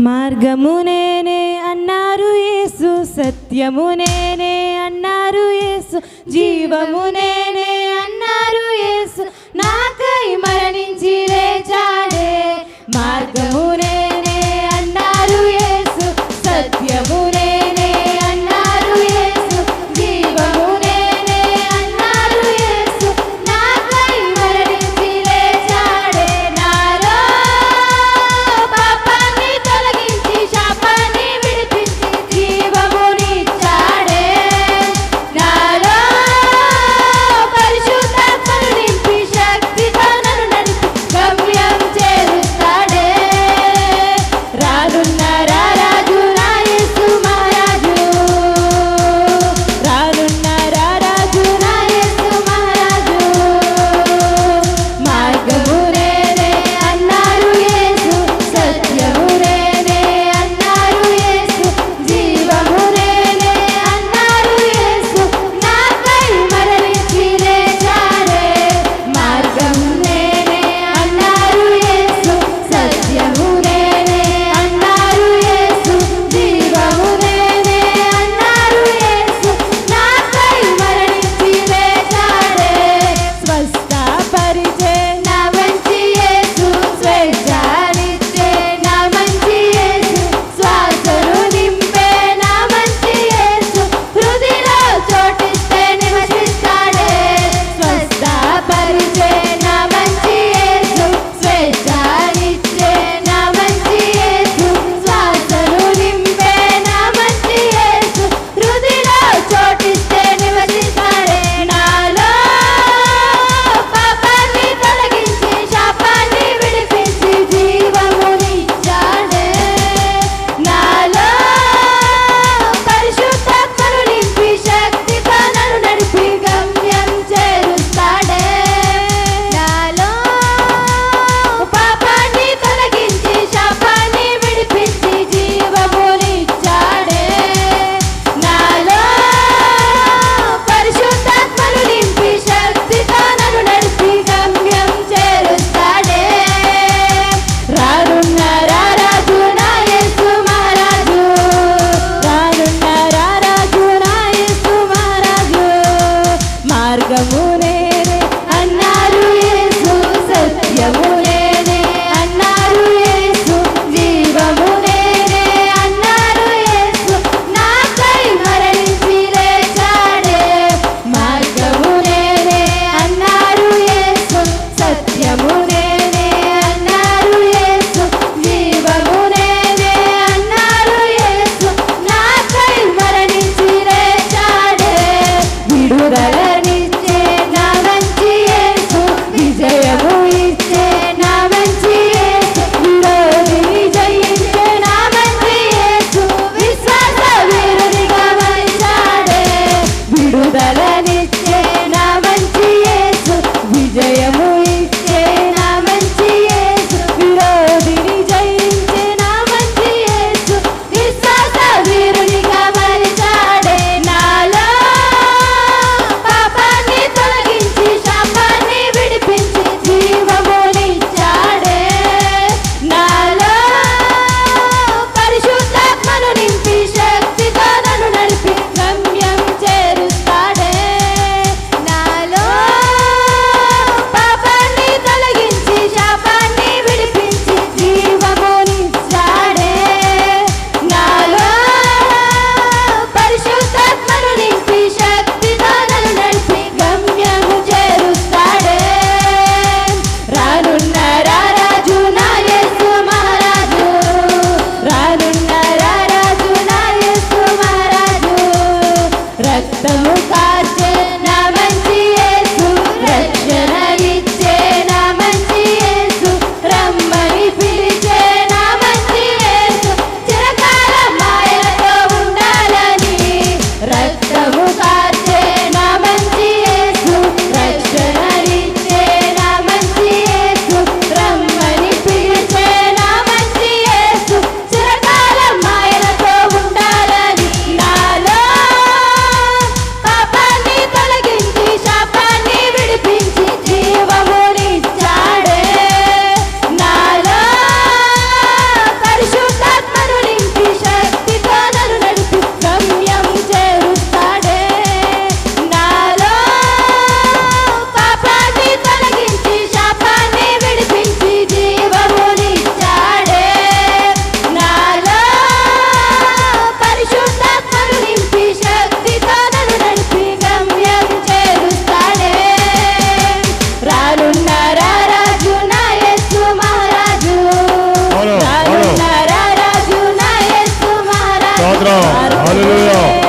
మార్గము నేనే అన్నారు యేసు సత్యము నేనే అన్నారు యేసు జీవము నేనే de Lucas. 얘들아. 할렐루야.